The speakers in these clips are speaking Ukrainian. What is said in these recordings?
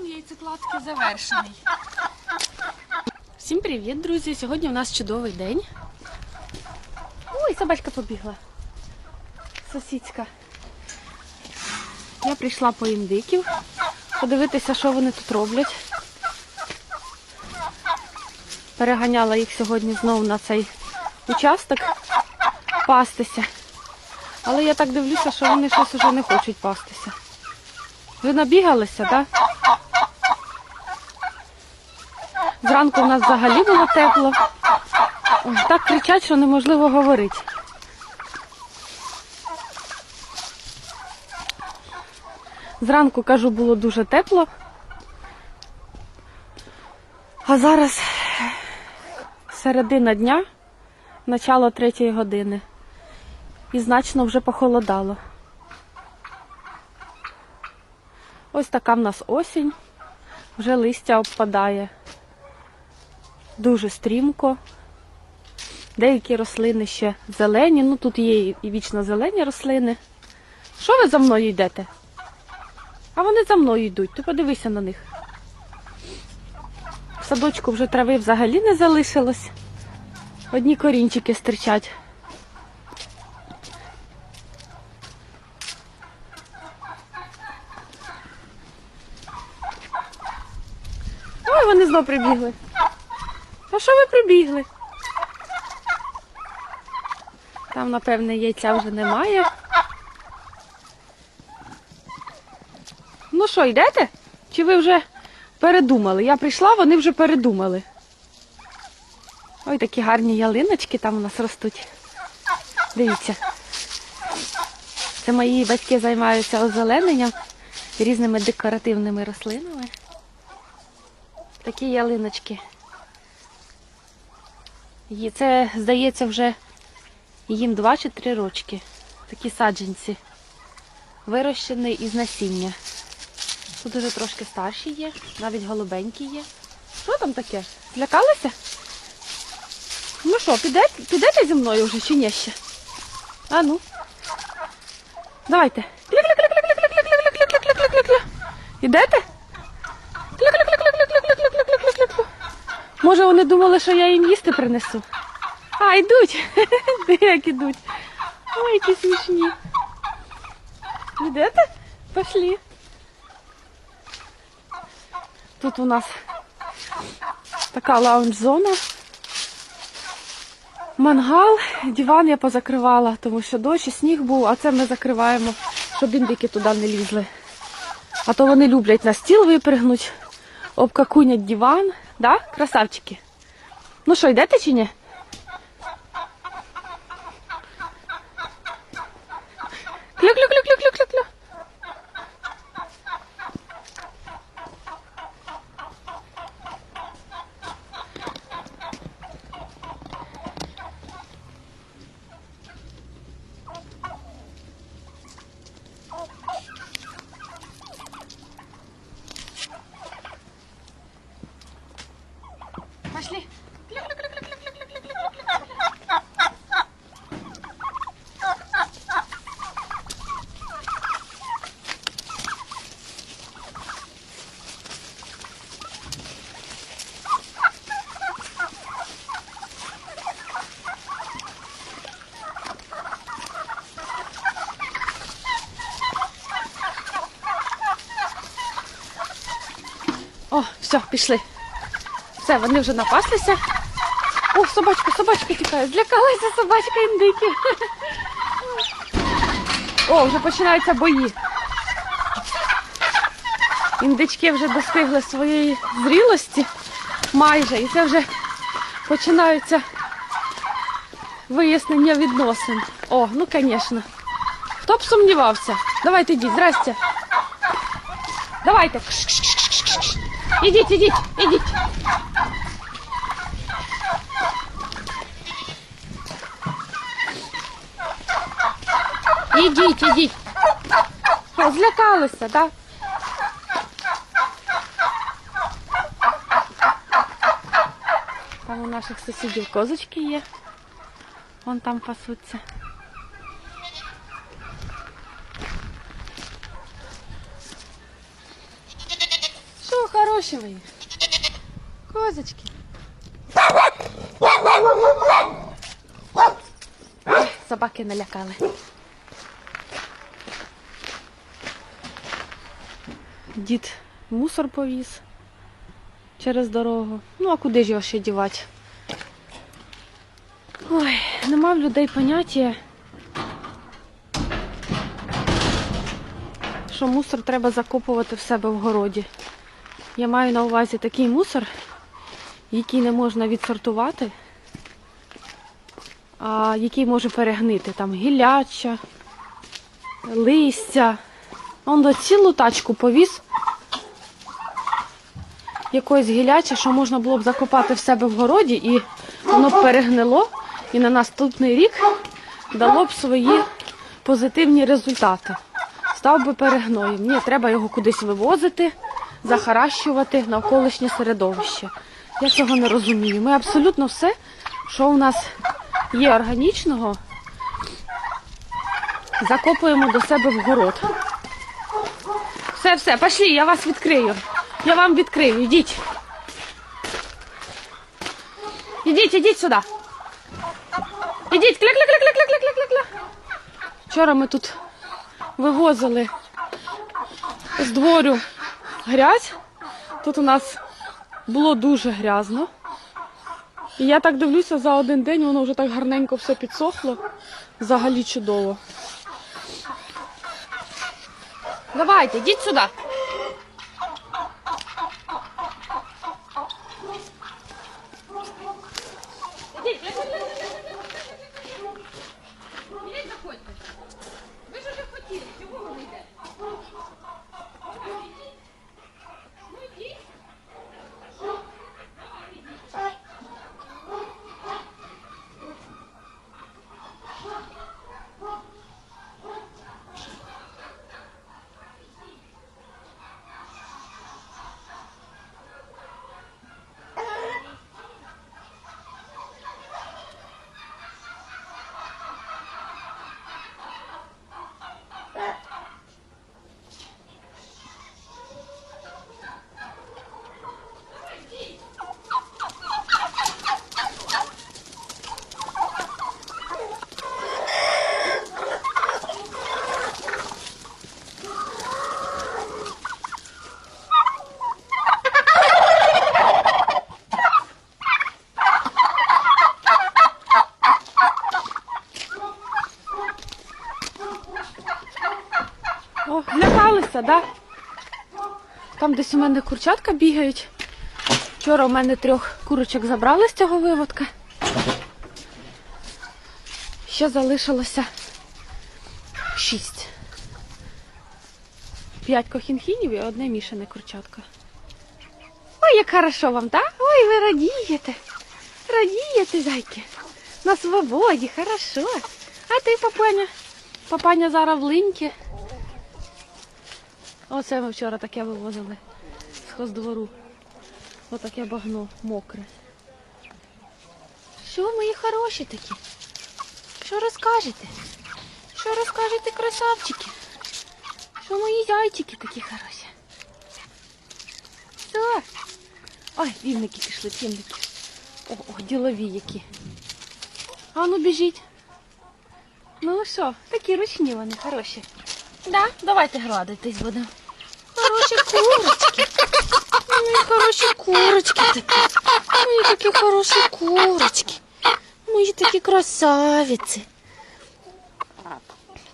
Сезон яйцекладки завершений. Всім привіт, друзі! Сьогодні у нас чудовий день. Ой, собачка побігла. Сусідська. Я прийшла по індиків, подивитися, що вони тут роблять. Переганяла їх сьогодні знову на цей участок пастися. Але я так дивлюся, що вони щось уже не хочуть пастися. Ви набігалися, так? Зранку в нас взагалі було тепло. Так кричать, що неможливо говорити. Зранку, кажу, було дуже тепло. А зараз середина дня, начало третьої години. І значно вже похолодало. Ось така в нас осінь. Вже листя обпадає дуже стрімко. Деякі рослини ще зелені, ну тут є і вічно зелені рослини. Що ви за мною йдете? А вони за мною йдуть, ти подивися на них. В садочку вже трави взагалі не залишилось. Одні корінчики стирчать. Ой, вони знов прибігли. А що ви прибігли? Там, напевне, яйця вже немає. Ну що, йдете? Чи ви вже передумали? Я прийшла, вони вже передумали. Ой, такі гарні ялиночки там у нас ростуть. Дивіться. Це мої батьки займаються озелененням різними декоративними рослинами. Такі ялиночки. Її це, здається, вже їм 2 чи 3 рочки. Такі саджанці. Вирощені із насіння. Тут уже трошки старші є, навіть голубенькі є. Що там таке? Злякалися? Ну що, підете, підете зі мною вже чи ні ще? А ну. Давайте. Ідете? Може, вони думали, що я їм їсти принесу? А, йдуть. Де як ідуть? Ой, які смішні. Йдете? Пошли. Тут у нас така лаунж-зона. Мангал, диван я позакривала, тому що дощ і сніг був, а це ми закриваємо, щоб індики туди не лізли. А то вони люблять на стіл випригнуть, обкакунять диван. Да? Красавчики. Ну що, йдете чи ні? Клю-клю-клю-клю-клю-клю. Пошли. О, все, пішли. Все, вони вже напаслися. О, собачка, собачка тікає. Злякалася собачка індиків. О, вже починаються бої. Індички вже достигли своєї зрілості майже. І це вже починаються вияснення відносин. О, ну звісно. Хто б сумнівався? Давайте йдіть, здрасте. Давайте. Ідіть, ідіть, ідіть. Ідіть, ідіть. Що, злякалися, так? Там у наших сусідів козочки є. Вон там пасуться. Хороші мої. Козочки. Собаки налякали. Дід мусор повіз через дорогу. Ну, а куди ж його ще дівати? Ой, нема в людей поняття, що мусор треба закопувати в себе в городі. Я маю на увазі такий мусор, який не можна відсортувати, а який може перегнити. Там гіляча, листя. Он до цілу тачку повіз якоїсь гілячі, що можна було б закопати в себе в городі, і воно б перегнило, і на наступний рік дало б свої позитивні результати. Став би перегноєм. Ні, треба його кудись вивозити, захаращувати навколишнє середовище. Я цього не розумію. Ми абсолютно все, що у нас є органічного, закопуємо до себе в город. Все, все, пошли, я вас відкрию. Я вам відкрию, ідіть. Ідіть, ідіть сюди. Ідіть, кля кля кля кля кля кля кля кля Вчора ми тут вивозили з двору грязь. Тут у нас було дуже грязно. І я так дивлюся, за один день воно вже так гарненько все підсохло. Взагалі чудово. Давайте, йдіть сюди. Мене курчатка бігають. Вчора у мене трьох курочок забрали з цього виводка. Ще залишилося шість. П'ять кохінхінів і одне мішане курчатка. Ой, як хорошо вам, так? Ой, ви радієте. Радієте, зайки. На свободі, хорошо. А ти, папаня? Папаня зараз в линьки. Оце ми вчора таке вивозили з хоздвору. Отаке багно мокре. Що мої хороші такі? Що розкажете? Що розкажете, красавчики? Що мої зайчики такі хороші? Що? Ой, вівники пішли, півники. О, о, ділові які. А ну біжіть. Ну що, такі ручні вони хороші. Да, давайте гладитись будемо. Хороші курочки. Мої хороші курочки такі. Мої такі хороші курочки. Мої такі красавиці.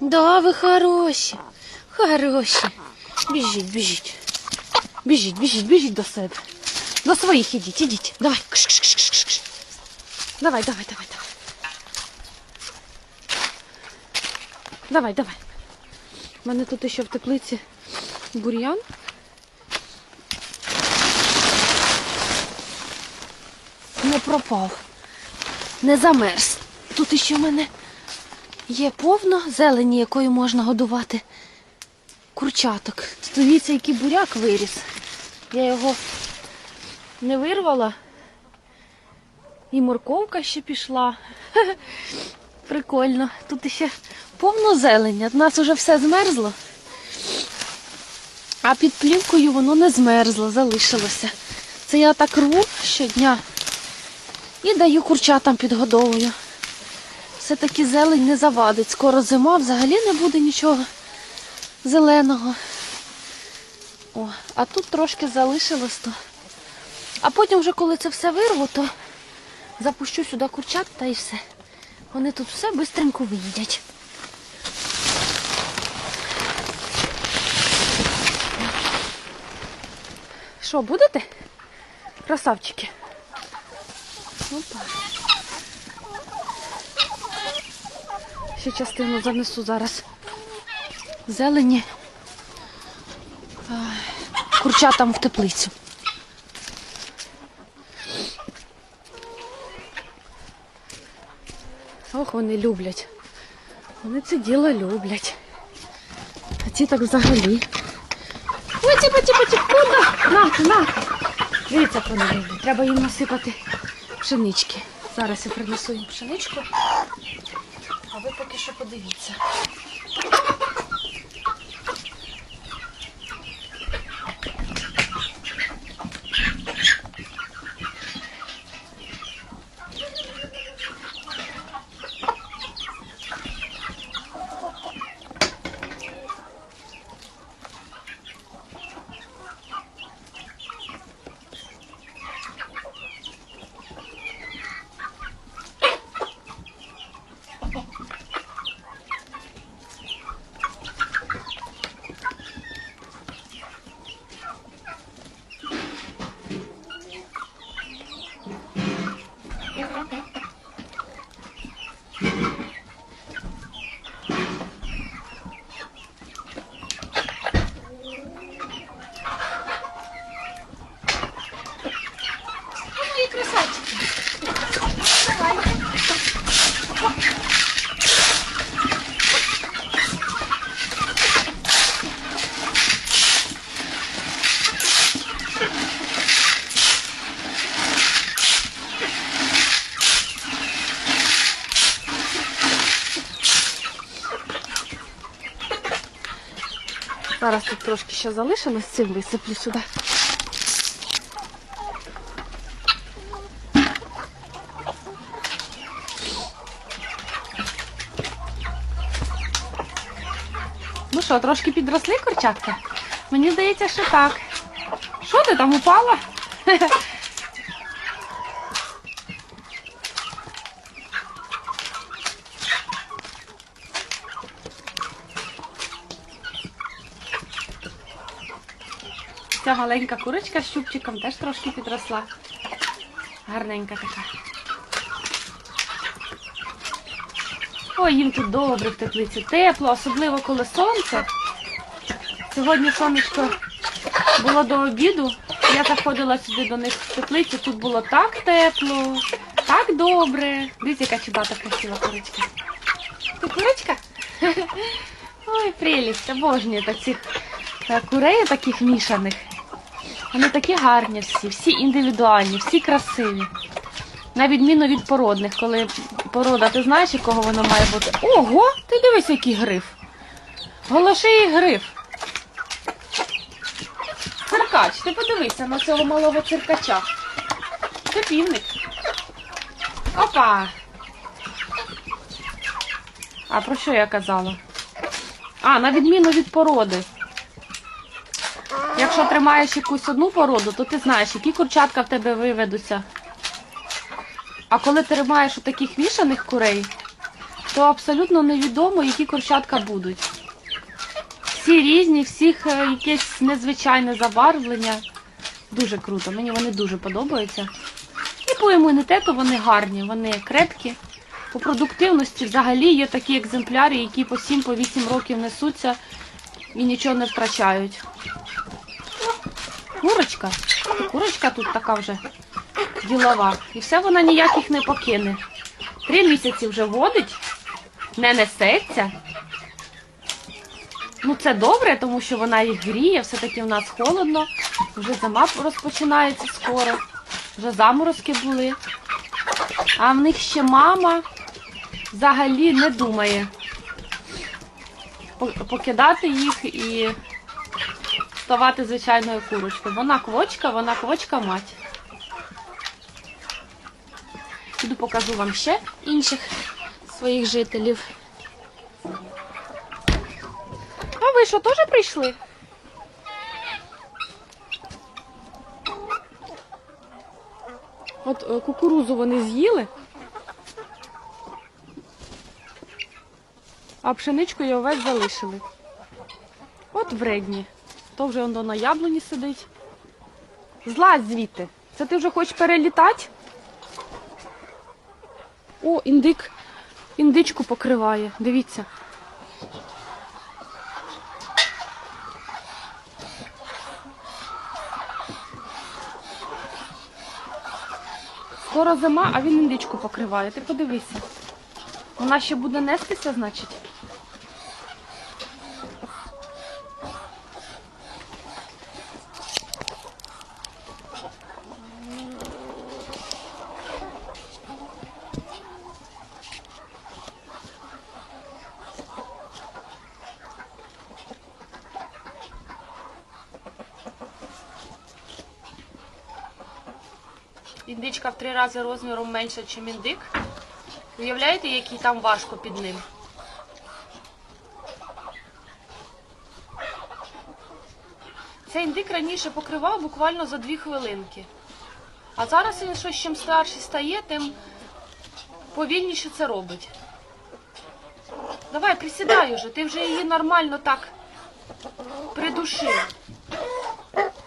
Да, ви хороші. Хороші. Біжіть, біжіть. Біжіть, біжіть, біжіть до себе. До своїх ідіть, ідіть. Давай. Кш -кш -кш -кш -кш. Давай, давай, давай, давай. Давай, давай. У мене тут ще в теплиці бур'ян. Не пропав, не замерз. Тут ще в мене є повно зелені, якою можна годувати курчаток. Дивіться, який буряк виріс. Я його не вирвала. І морковка ще пішла. Прикольно. Тут ще повно зелені. У нас вже все змерзло. А під плівкою воно не змерзло, залишилося. Це я так рву щодня і даю курчатам підгодовую. Все-таки зелень не завадить. Скоро зима, взагалі не буде нічого зеленого. О, а тут трошки залишилось то. А потім вже коли це все вирву, то запущу сюди курчат та і все. Вони тут все бистренько виїдять. Що, будете? Красавчики. Опа. Ще частину занесу зараз. Зелені. Курчатам в теплицю. Ох, вони люблять. Вони це діло люблять. А ці так взагалі. Ой, тіпа, тіпа, тіпа, куди? Нати, нати. Дивіться, як. Треба їм насипати пшенички. Зараз я принесу їм пшеничку. А ви поки що подивіться. Ой, красавчики. Зараз тут трошки ще залишилось, цим висиплю сюди. Ну що, трошки підросли курчатка? Мені здається, що так. Що ти там упала? Ця маленька курочка з щупчиком теж трошки підросла. Гарненька така. Ой, їм тут добре в теплиці. Тепло, особливо коли сонце. Сьогодні сонечко було до обіду. Я заходила сюди до них в теплицю. Тут було так тепло, так добре. Дивіться, яка чудата красива курочка. Ти курочка? Ой, прелість, обожнюю таких е, курей таких мішаних. Вони такі гарні всі, всі індивідуальні, всі красиві. На відміну від породних, коли порода, ти знаєш, якого воно має бути. Ого, ти дивись, який гриф. Голоший гриф. Циркач, ти подивися на цього малого циркача. Це півник. Опа. А про що я казала? А, на відміну від породи. Якщо тримаєш якусь одну породу, то ти знаєш, які курчатка в тебе виведуться. А коли тримаєш у таких мішаних курей, то абсолютно невідомо, які курчатка будуть. Всі різні, всіх е, якесь незвичайне забарвлення. Дуже круто, мені вони дуже подобаються. І по імунітету вони гарні, вони крепкі. По продуктивності взагалі є такі екземпляри, які по 7-8 років несуться і нічого не втрачають. Курочка. Курочка тут така вже ділова. І все вона ніяких не покине. Три місяці вже водить, не несеться. Ну це добре, тому що вона їх гріє, все-таки в нас холодно. Вже зима розпочинається скоро. Вже заморозки були. А в них ще мама взагалі не думає покидати їх і ставати звичайною курочкою. Вона квочка, вона квочка мать. Піду покажу вам ще інших своїх жителів. А ви що, теж прийшли? От е, кукурузу вони з'їли. А пшеничку і овець залишили. От вредні. То вже воно на яблуні сидить. Злазь звідти. Це ти вже хочеш перелітати? О, індик. Індичку покриває. Дивіться. Скоро зима, а він індичку покриває. Ти подивися. Вона ще буде нестися, значить. Індичка в три рази розміром менша, ніж індик. Уявляєте, який там важко під ним? Цей індик раніше покривав буквально за дві хвилинки. А зараз він щось чим старший стає, тим повільніше це робить. Давай, присідай уже, ти вже її нормально так придушив.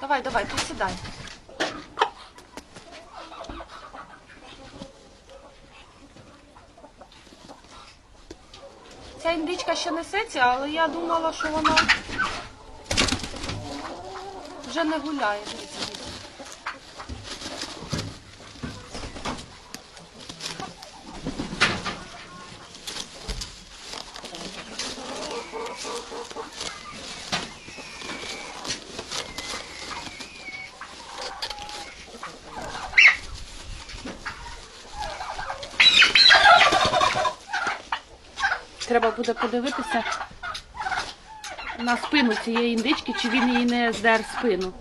Давай, давай, присідай. Ця індичка ще несеться, але я думала, що вона вже не гуляє. Буде подивитися на спину цієї індички, чи він їй не здер спину.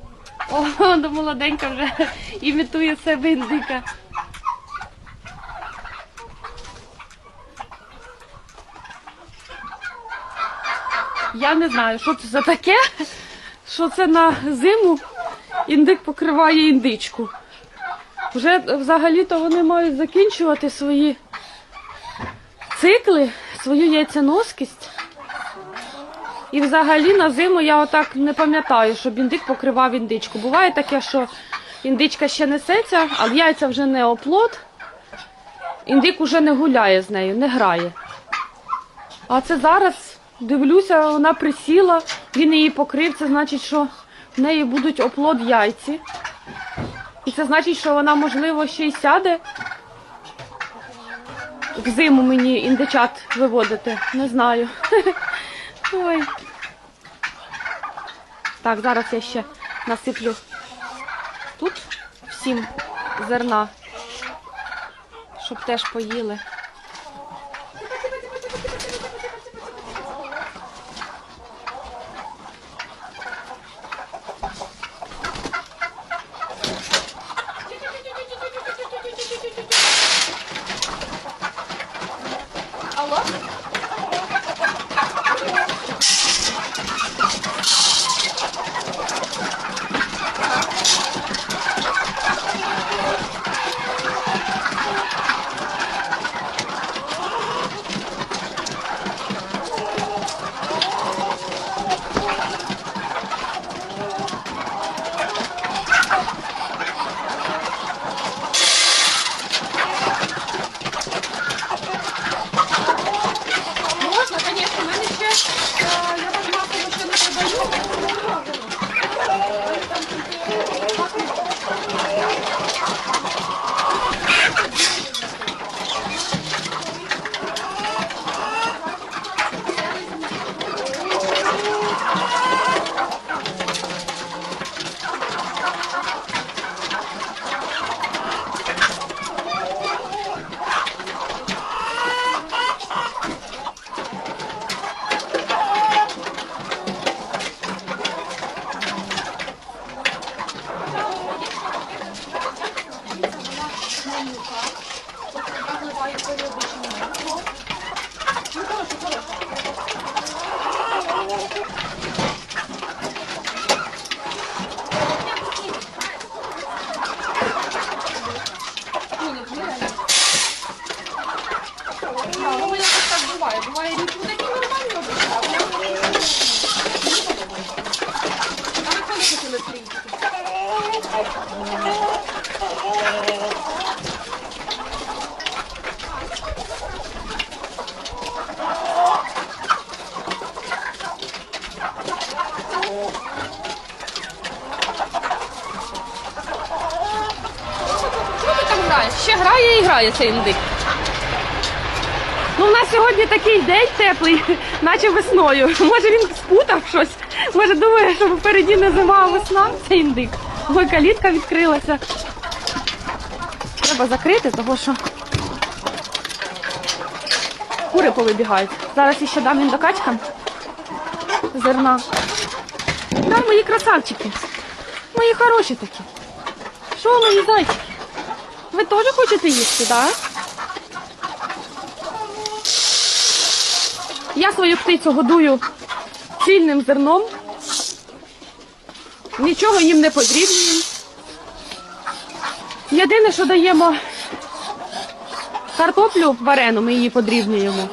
О, до молоденька вже імітує себе індика. Я не знаю, що це за таке, що це на зиму індик покриває індичку. Вже взагалі-то вони мають закінчувати свої цикли, свою яйценоскість. І взагалі на зиму я отак не пам'ятаю, щоб індик покривав індичку. Буває таке, що індичка ще несеться, а яйця вже не оплод. Індик уже не гуляє з нею, не грає. А це зараз дивлюся, вона присіла, він її покрив. Це значить, що в неї будуть оплод яйці. І це значить, що вона, можливо, ще й сяде взиму мені індичат виводити. Не знаю. Ой. Так, зараз я ще насиплю тут всім зерна, щоб теж поїли. Цей індик. Ну, у нас сьогодні такий день теплий, наче весною. Може він спутав щось. Може думає, що впереді не зима, а весна. Це індик. Ой, калітка відкрилася. Треба закрити, тому що кури повибігають. Зараз іще дам індокачкам зерна. Да, мої красавчики. Мої хороші такі. Що, мої зайчики? Ви теж хочете їсти, так? Я свою птицю годую цільним зерном. Нічого їм не потрібно. Єдине, що даємо картоплю варену, ми її подрібнюємо.